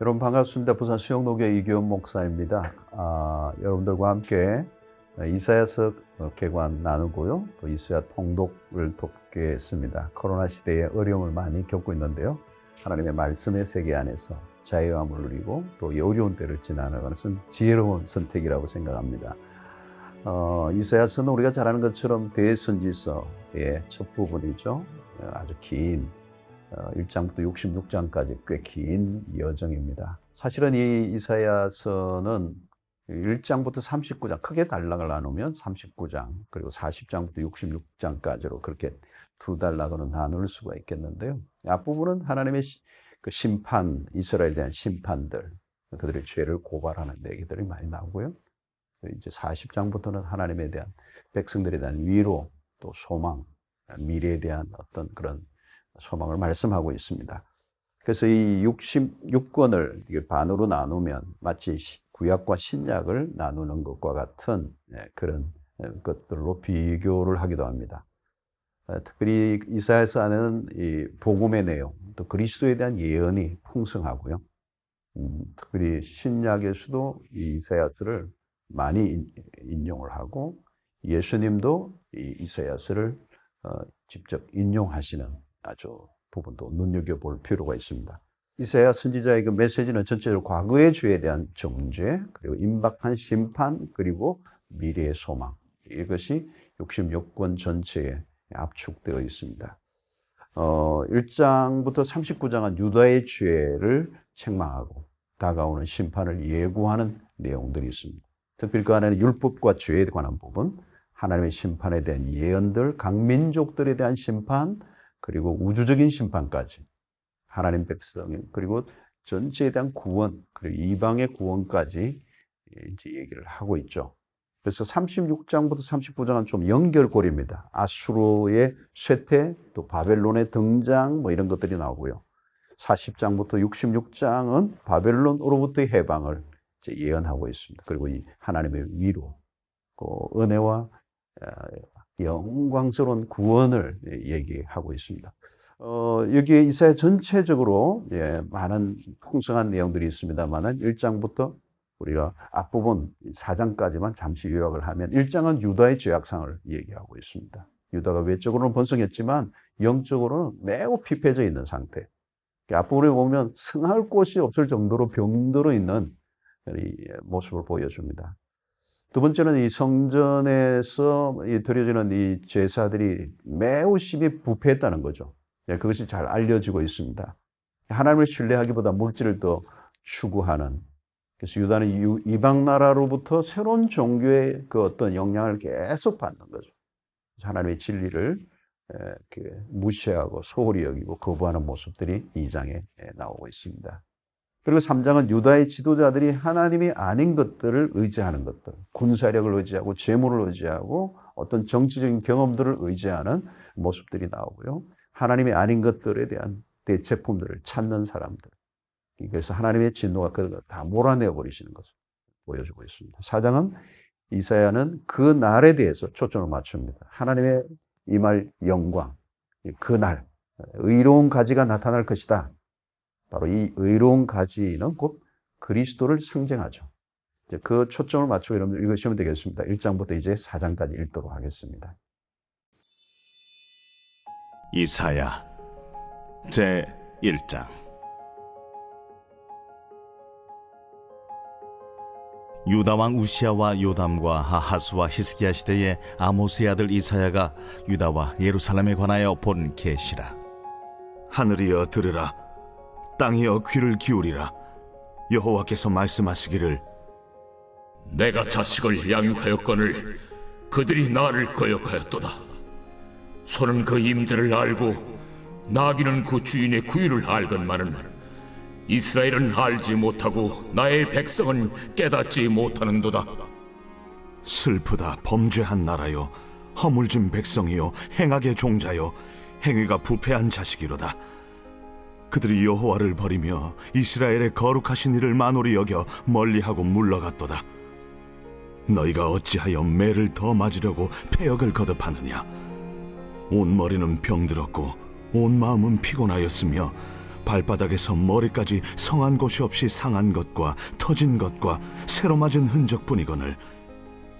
여러분 반갑습니다. 부산 수영노교 이규현 목사입니다. 아, 여러분들과 함께 이사야서 개관 나누고요. 또 이사야 통독을 돕겠습니다. 코로나 시대에 어려움을 많이 겪고 있는데요. 하나님의 말씀의 세계 안에서 자유함을 누리고 또 이 어려운 때를 지나가는 것은 지혜로운 선택이라고 생각합니다. 어, 이사야서는 우리가 잘 아는 것처럼 대선지서의 첫 부분이죠. 아주 긴 1장부터 66장까지 꽤 긴 여정입니다. 사실은 이 이사야서는 1장부터 39장, 크게 단락을 나누면 39장, 그리고 40장부터 66장까지로 그렇게 두 단락으로 나눌 수가 있겠는데요. 앞부분은 하나님의 그 심판, 이스라엘에 대한 심판들, 그들의 죄를 고발하는 얘기들이 많이 나오고요. 이제 40장부터는 하나님에 대한 백성들에 대한 위로, 또 소망, 미래에 대한 어떤 그런 소망을 말씀하고 있습니다. 그래서 이 66권을 반으로 나누면 마치 구약과 신약을 나누는 것과 같은 예, 그런 예, 것들로 비교를 하기도 합니다. 예, 특별히 이사야서 안에는 이 복음의 내용, 또 그리스도에 대한 예언이 풍성하고요. 음, 특별히 신약에서도 이 이사야서를 많이 인용을 하고 예수님도 이 이사야서를 어, 직접 인용하시는 아주 부분도 눈여겨볼 필요가 있습니다. 이사야 선지자의 그 메시지는 전체적으로 과거의 죄에 대한 정죄, 그리고 임박한 심판, 그리고 미래의 소망. 이것이 66권 전체에 압축되어 있습니다. 어, 1장부터 39장은 유다의 죄를 책망하고 다가오는 심판을 예고하는 내용들이 있습니다. 특별히 그 안에는 율법과 죄에 관한 부분, 하나님의 심판에 대한 예언들, 각 민족들에 대한 심판, 그리고 우주적인 심판까지 하나님 백성 그리고 전체에 대한 구원 그리고 이방의 구원까지 이제 얘기를 하고 있죠. 그래서 36장부터 39장은 좀 연결고리입니다. 아수르의 쇠퇴, 또 바벨론의 등장, 뭐 이런 것들이 나오고요. 40장부터 66장은 바벨론으로부터의 해방을 예언하고 있습니다. 그리고 이 하나님의 위로, 그 은혜와 영광스러운 구원을 얘기하고 있습니다. 어, 여기에 이사야 전체적으로 예, 많은 풍성한 내용들이 있습니다만은 1장부터 우리가 앞부분 4장까지만 잠시 요약을 하면 1장은 유다의 죄악상을 얘기하고 있습니다. 유다가 외적으로는 번성했지만 영적으로는 매우 피폐져 있는 상태. 앞부분에 보면 승할 곳이 없을 정도로 병들어 있는 모습을 보여줍니다. 두 번째는 이 성전에서 드려지는 이 제사들이 매우 심히 부패했다는 거죠. 예, 그것이 잘 알려지고 있습니다. 하나님을 신뢰하기보다 물질을 더 추구하는 그래서 유다는 이방 나라로부터 새로운 종교의 그 어떤 영향을 계속 받는 거죠. 하나님의 진리를 무시하고 소홀히 여기고 거부하는 모습들이 이 장에 나오고 있습니다. 그리고 3장은 유다의 지도자들이 하나님이 아닌 것들을 의지하는 것들, 군사력을 의지하고 재물을 의지하고 어떤 정치적인 경험들을 의지하는 모습들이 나오고요. 하나님이 아닌 것들에 대한 대체품들을 찾는 사람들. 그래서 하나님의 진노가 그걸 다 몰아내어 버리시는 것을 보여주고 있습니다. 4장은 이사야는 그 날에 대해서 초점을 맞춥니다. 하나님의 이말 영광, 그 날, 의로운 가지가 나타날 것이다. 바로 이 의로운 가지는 곧 그리스도를 상징하죠. 그 초점을 맞추고 여러분들 읽으시면 되겠습니다. 1장부터 이제 4장까지 읽도록 하겠습니다. 이사야 제 1장 유다 왕 우시아와 요담과 하하스와 히스기야 시대에 아모스의 아들 이사야가 유다와 예루살렘에 관하여 본 계시라 하늘이여 들으라 땅이여 귀를 기울이라. 여호와께서 말씀하시기를 내가 자식을 양육하였거늘 그들이 나를 거역하였도다. 소는 그 임대를 알고 나귀는 그 주인의 구유를 알건만은 이스라엘은 알지 못하고 나의 백성은 깨닫지 못하는도다. 슬프다 범죄한 나라요 허물진 백성이요 행악의 종자요 행위가 부패한 자식이로다 그들이 여호와를 버리며 이스라엘의 거룩하신 이를 만홀히 여겨 멀리하고 물러갔도다. 너희가 어찌하여 매를 더 맞으려고 폐역을 거듭하느냐? 온 머리는 병들었고 온 마음은 피곤하였으며 발바닥에서 머리까지 성한 곳이 없이 상한 것과 터진 것과 새로 맞은 흔적뿐이거늘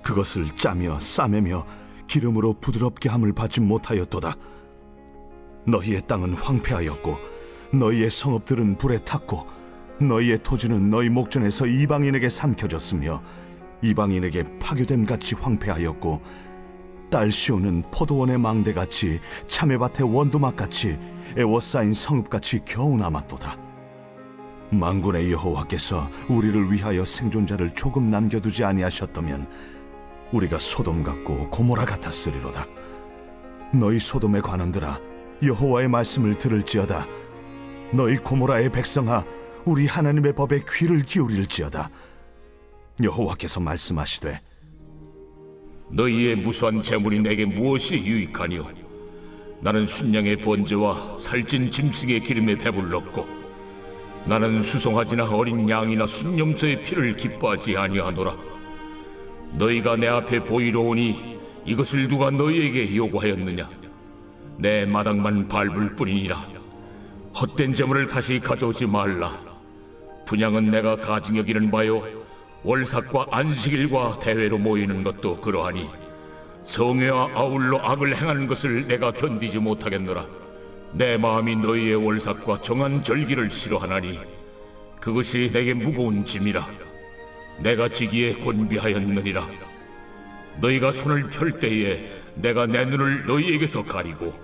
그것을 짜며 싸매며 기름으로 부드럽게 함을 받지 못하였도다. 너희의 땅은 황폐하였고 너희의 성읍들은 불에 탔고 너희의 토지는 너희 목전에서 이방인에게 삼켜졌으며 이방인에게 파괴됨 같이 황폐하였고 딸 시오는 포도원의 망대같이 참외밭의 원두막같이 애워싸인 성읍같이 겨우 남았도다. 만군의 여호와께서 우리를 위하여 생존자를 조금 남겨두지 아니하셨다면 우리가 소돔 같고 고모라 같았으리로다. 너희 소돔에 관한들아 여호와의 말씀을 들을지어다. 너희 고모라의 백성아 우리 하나님의 법에 귀를 기울일지어다. 여호와께서 말씀하시되 너희의 무수한 재물이 내게 무엇이 유익하니요? 나는 순양의 번제와 살찐 짐승의 기름에 배불렀고 나는 수송아지나 어린 양이나 순념소의 피를 기뻐하지 아니하노라. 너희가 내 앞에 보이러 오니 이것을 누가 너희에게 요구하였느냐? 내 마당만 밟을 뿐이니라. 헛된 재물을 다시 가져오지 말라. 분양은 내가 가증 여기는 바요 월삭과 안식일과 대회로 모이는 것도 그러하니 성회와 아울러 악을 행하는 것을 내가 견디지 못하겠노라. 내 마음이 너희의 월삭과 정한 절기를 싫어하나니 그것이 내게 무거운 짐이라. 내가 지기에 곤비하였느니라. 너희가 손을 펼 때에 내가 내 눈을 너희에게서 가리고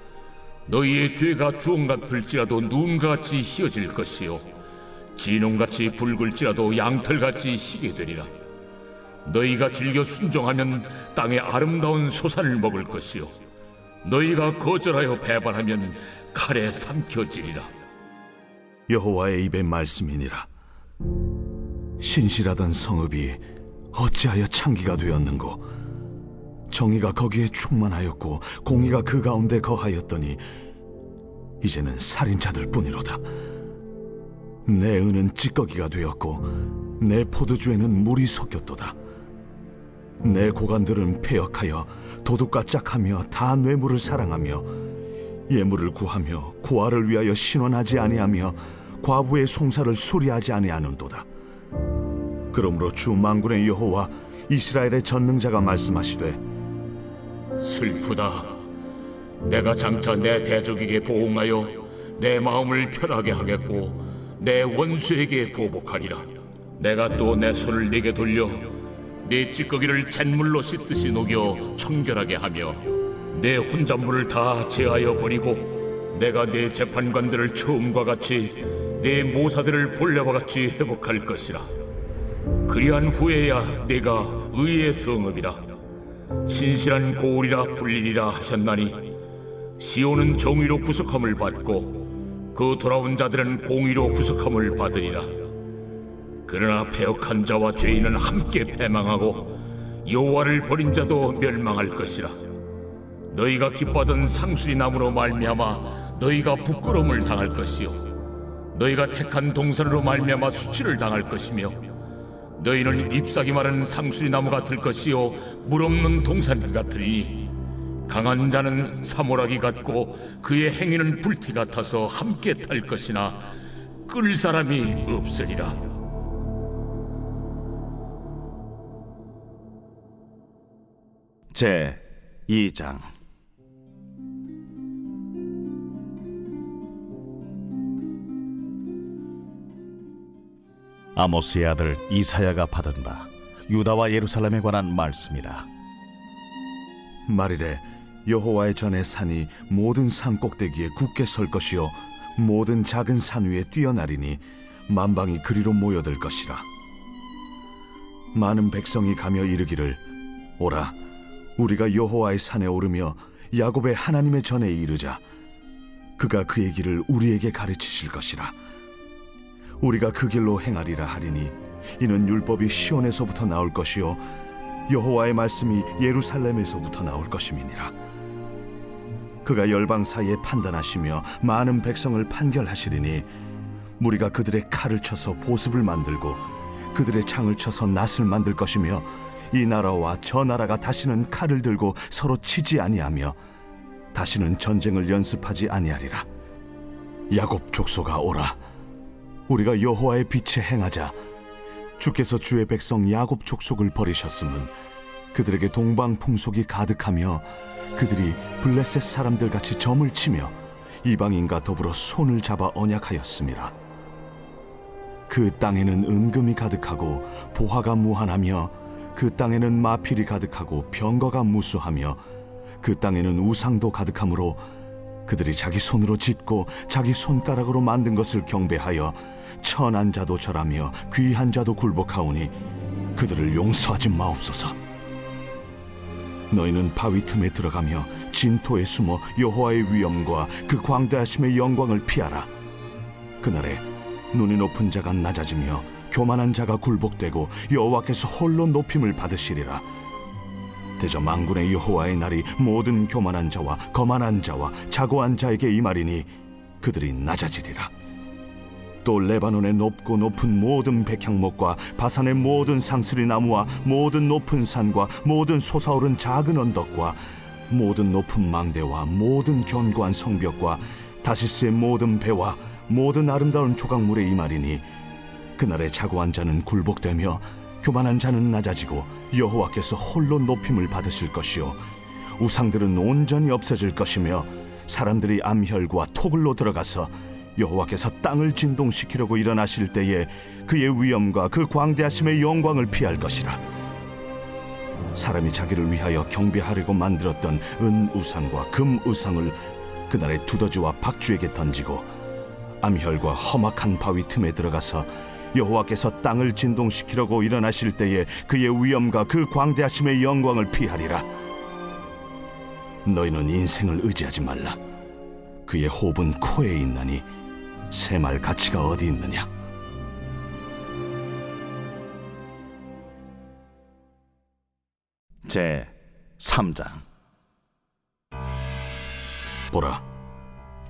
너희의 죄가 주홍 같을지라도 눈같이 희어질 것이요. 진홍같이 붉을지라도 양털같이 희게 되리라. 너희가 즐겨 순종하면 땅의 아름다운 소산을 먹을 것이요. 너희가 거절하여 배반하면 칼에 삼켜지리라. 여호와의 입의 말씀이니라. 신실하던 성읍이 어찌하여 창기가 되었는고 정의가 거기에 충만하였고 공의가 그 가운데 거하였더니 이제는 살인자들 뿐이로다. 내 은은 찌꺼기가 되었고 내 포도주에는 물이 섞였도다. 내 고관들은 폐역하여 도둑과 짝하며 다 뇌물을 사랑하며 예물을 구하며 고아를 위하여 신원하지 아니하며 과부의 송사를 수리하지 아니하는도다. 그러므로 주 만군의 여호와 이스라엘의 전능자가 말씀하시되 슬프다. 내가 장차 내 대적에게 보응하여 내 마음을 편하게 하겠고 내 원수에게 보복하리라. 내가 또 내 손을 네게 돌려 네 찌꺼기를 잿물로 씻듯이 녹여 청결하게 하며 내 혼잣물을 다 제하여 버리고 내가 내 재판관들을 처음과 같이 내 모사들을 본래와 같이 회복할 것이라. 그리한 후에야 내가 의의 성읍이라 신실한 고울이라 불리리라 하셨나니 시온은 정의로 구속함을 받고 그 돌아온 자들은 공의로 구속함을 받으리라. 그러나 패역한 자와 죄인은 함께 패망하고 여호와를 버린 자도 멸망할 것이라. 너희가 기뻐하던 상수리 나무로 말미암아 너희가 부끄러움을 당할 것이요. 너희가 택한 동산으로 말미암아 수치를 당할 것이며 너희는 잎사귀 마른 상수리 나무가 될 것이요 물 없는 동산 같으리니. 강한 자는 사모라기 같고 그의 행위는 불티 같아서 함께 탈 것이나 끌 사람이 없으리라. 제 2장 아모스의 아들 이사야가 받은 바 유다와 예루살렘에 관한 말씀이라. 말이래 여호와의 전의 산이 모든 산 꼭대기에 굳게 설 것이요 모든 작은 산 위에 뛰어나리니 만방이 그리로 모여들 것이라. 많은 백성이 가며 이르기를 오라 우리가 여호와의 산에 오르며 야곱의 하나님의 전에 이르자. 그가 그의 길을 우리에게 가르치실 것이라 우리가 그 길로 행하리라 하리니 이는 율법이 시온에서부터 나올 것이요 여호와의 말씀이 예루살렘에서부터 나올 것임이니라. 그가 열방 사이에 판단하시며 많은 백성을 판결하시리니 무리가 그들의 칼을 쳐서 보습을 만들고 그들의 창을 쳐서 낫을 만들 것이며 이 나라와 저 나라가 다시는 칼을 들고 서로 치지 아니하며 다시는 전쟁을 연습하지 아니하리라. 야곱 족속아 오라 우리가 여호와의 빛에 행하자 주께서 주의 백성 야곱 족속을 버리셨음은 그들에게 동방 풍속이 가득하며 그들이 블레셋 사람들 같이 점을 치며 이방인과 더불어 손을 잡아 언약하였습니다. 그 땅에는 은금이 가득하고 보화가 무한하며 그 땅에는 마필이 가득하고 병거가 무수하며 그 땅에는 우상도 가득하므로 그들이 자기 손으로 짓고 자기 손가락으로 만든 것을 경배하여 천한 자도 절하며 귀한 자도 굴복하오니 그들을 용서하지 마옵소서. 너희는 바위 틈에 들어가며 진토에 숨어 여호와의 위엄과 그 광대하심의 영광을 피하라. 그날에 눈이 높은 자가 낮아지며 교만한 자가 굴복되고 여호와께서 홀로 높임을 받으시리라. 대저 망군의 여호와의 날이 모든 교만한 자와 거만한 자와 자고한 자에게 임하리니 그들이 낮아지리라. 또 레바논의 높고 높은 모든 백향목과 바산의 모든 상스리 나무와 모든 높은 산과 모든 솟아오른 작은 언덕과 모든 높은 망대와 모든 견고한 성벽과 다시스의 모든 배와 모든 아름다운 조각물에 임하리니 그날에 자고한 자는 굴복되며 교만한 자는 낮아지고 여호와께서 홀로 높임을 받으실 것이요. 우상들은 온전히 없어질 것이며 사람들이 암혈과 토굴로 들어가서 여호와께서 땅을 진동시키려고 일어나실 때에 그의 위엄과 그 광대하심의 영광을 피할 것이라. 사람이 자기를 위하여 경배하려고 만들었던 은 우상과 금 우상을 그날에 두더지와 박쥐에게 던지고 암혈과 험악한 바위 틈에 들어가서 여호와께서 땅을 진동시키려고 일어나실 때에 그의 위엄과 그 광대하심의 영광을 피하리라. 너희는 인생을 의지하지 말라. 그의 호흡은 코에 있나니 새말 가치가 어디 있느냐? 제 3장. 보라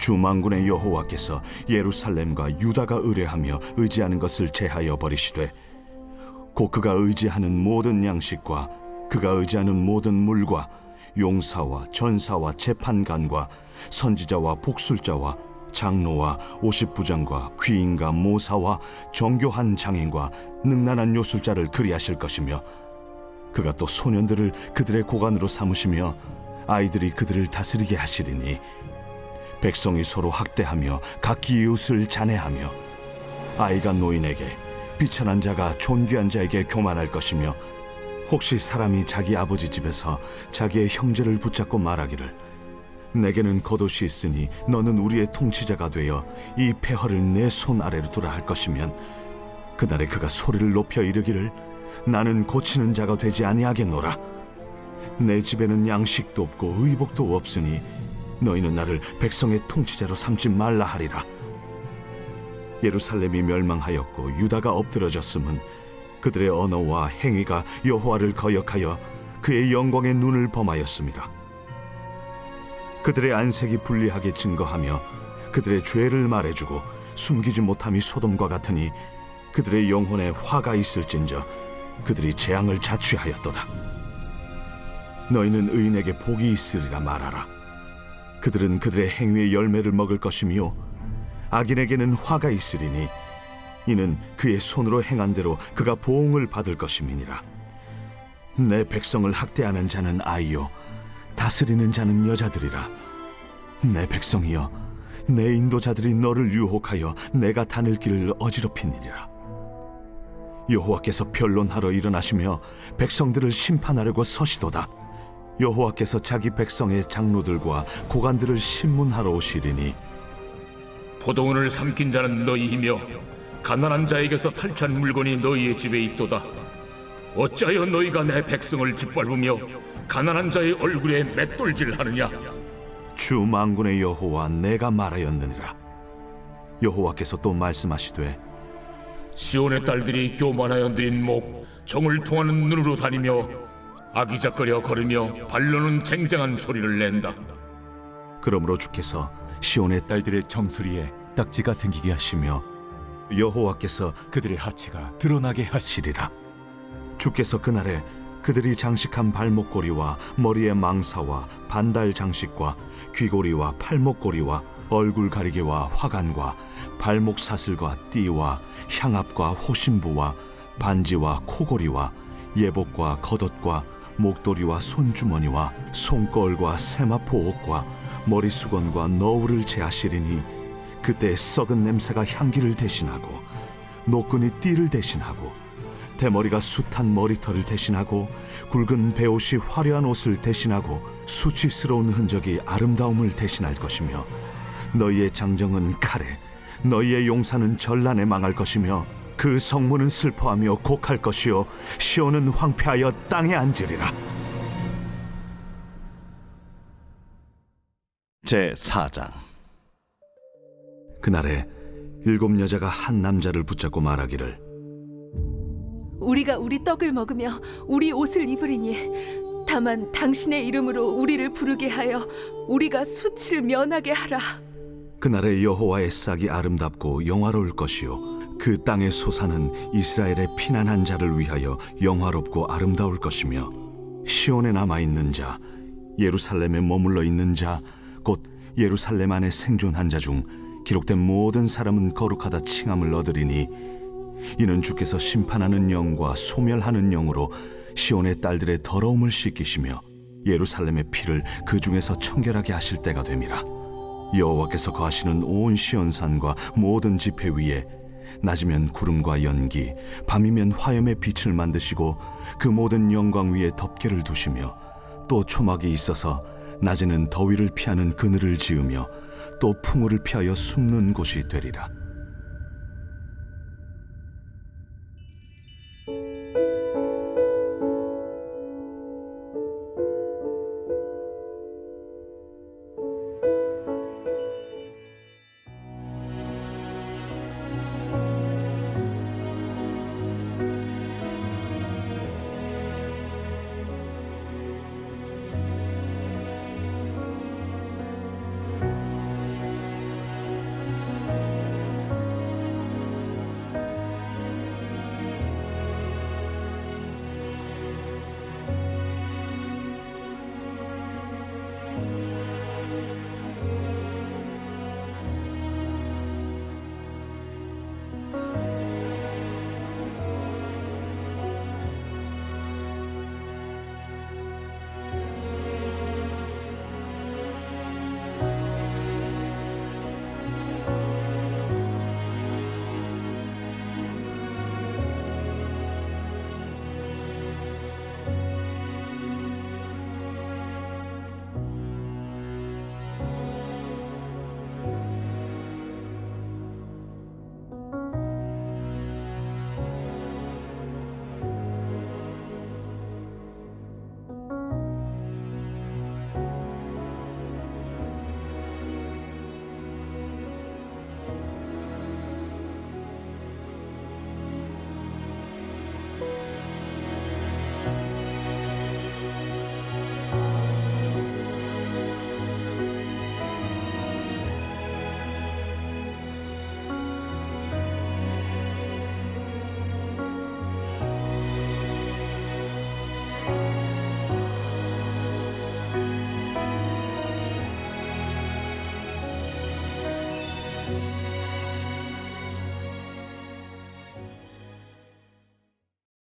주만군의 여호와께서 예루살렘과 유다가 의뢰하며 의지하는 것을 제하여 버리시되 곧 그가 의지하는 모든 양식과 그가 의지하는 모든 물과 용사와 전사와 재판관과 선지자와 복술자와 장로와 오십부장과 귀인과 모사와 정교한 장인과 능란한 요술자를 그리하실 것이며 그가 또 소년들을 그들의 고관으로 삼으시며 아이들이 그들을 다스리게 하시리니 백성이 서로 학대하며 각기 이웃을 잔해하며 아이가 노인에게 비천한 자가 존귀한 자에게 교만할 것이며 혹시 사람이 자기 아버지 집에서 자기의 형제를 붙잡고 말하기를 내게는 겉옷이 있으니 너는 우리의 통치자가 되어 이 폐허를 내 손 아래로 두라 할 것이면 그날에 그가 소리를 높여 이르기를 나는 고치는 자가 되지 아니하겠노라. 내 집에는 양식도 없고 의복도 없으니 너희는 나를 백성의 통치자로 삼지 말라 하리라 예루살렘이 멸망하였고 유다가 엎드러졌음은 그들의 언어와 행위가 여호와를 거역하여 그의 영광의 눈을 범하였습니다 그들의 안색이 불리하게 증거하며 그들의 죄를 말해주고 숨기지 못함이 소돔과 같으니 그들의 영혼에 화가 있을진저 그들이 재앙을 자취하였도다. 너희는 의인에게 복이 있으리라 말하라. 그들은 그들의 행위의 열매를 먹을 것이며 악인에게는 화가 있으리니 이는 그의 손으로 행한 대로 그가 보응을 받을 것임이니라. 내 백성을 학대하는 자는 아이요 다스리는 자는 여자들이라. 내 백성이여 내 인도자들이 너를 유혹하여 내가 다닐 길을 어지럽히니라. 여호와께서 변론하러 일어나시며 백성들을 심판하려고 서시도다. 여호와께서 자기 백성의 장로들과 고관들을 신문하러 오시리니 포도원을 삼킨 자는 너희이며 가난한 자에게서 탈취한 물건이 너희의 집에 있도다. 어찌하여 너희가 내 백성을 짓밟으며 가난한 자의 얼굴에 맷돌질하느냐? 주 만군의 여호와 내가 말하였느니라. 여호와께서 또 말씀하시되 시온의 딸들이 교만하여 들인 목, 정을 통하는 눈으로 다니며 아기작거려 걸으며 발로는 쟁쟁한 소리를 낸다. 그러므로 주께서 시온의 딸들의 정수리에 딱지가 생기게 하시며 여호와께서 그들의 하체가 드러나게 하시 하시리라. 주께서 그날에 그들이 장식한 발목고리와 머리의 망사와 반달 장식과 귀고리와 팔목고리와 얼굴 가리개와 화관과 발목 사슬과 띠와 향압과 호심부와 반지와 코고리와 예복과 겉옷과 목도리와 손주머니와 손걸과 세마포 옷과 머리수건과 너울을 제하시리니 그때 썩은 냄새가 향기를 대신하고 노끈이 띠를 대신하고 대머리가 숱한 머리털을 대신하고 굵은 베옷이 화려한 옷을 대신하고 수치스러운 흔적이 아름다움을 대신할 것이며 너희의 장정은 칼에 너희의 용사는 전란에 망할 것이며 그 성문은 슬퍼하며 곡할 것이요 시온은 황폐하여 땅에 앉으리라 제 4장 그날에 일곱 여자가 한 남자를 붙잡고 말하기를 우리가 우리 떡을 먹으며 우리 옷을 입으리니 다만 당신의 이름으로 우리를 부르게 하여 우리가 수치를 면하게 하라. 그날에 여호와의 싹이 아름답고 영화로울 것이요 그 땅의 소사는 이스라엘의 피난한 자를 위하여 영화롭고 아름다울 것이며 시온에 남아 있는 자 예루살렘에 머물러 있는 자 곧 예루살렘 안에 생존한 자 중 기록된 모든 사람은 거룩하다 칭함을 얻으리니 이는 주께서 심판하는 영과 소멸하는 영으로 시온의 딸들의 더러움을 씻기시며 예루살렘의 피를 그 중에서 청결하게 하실 때가 됨이라 여호와께서 거하시는 온 시온산과 모든 지폐 위에 낮이면 구름과 연기 밤이면 화염의 빛을 만드시고 그 모든 영광 위에 덮개를 두시며 또 초막이 있어서 낮에는 더위를 피하는 그늘을 지으며 또 풍우를 피하여 숨는 곳이 되리라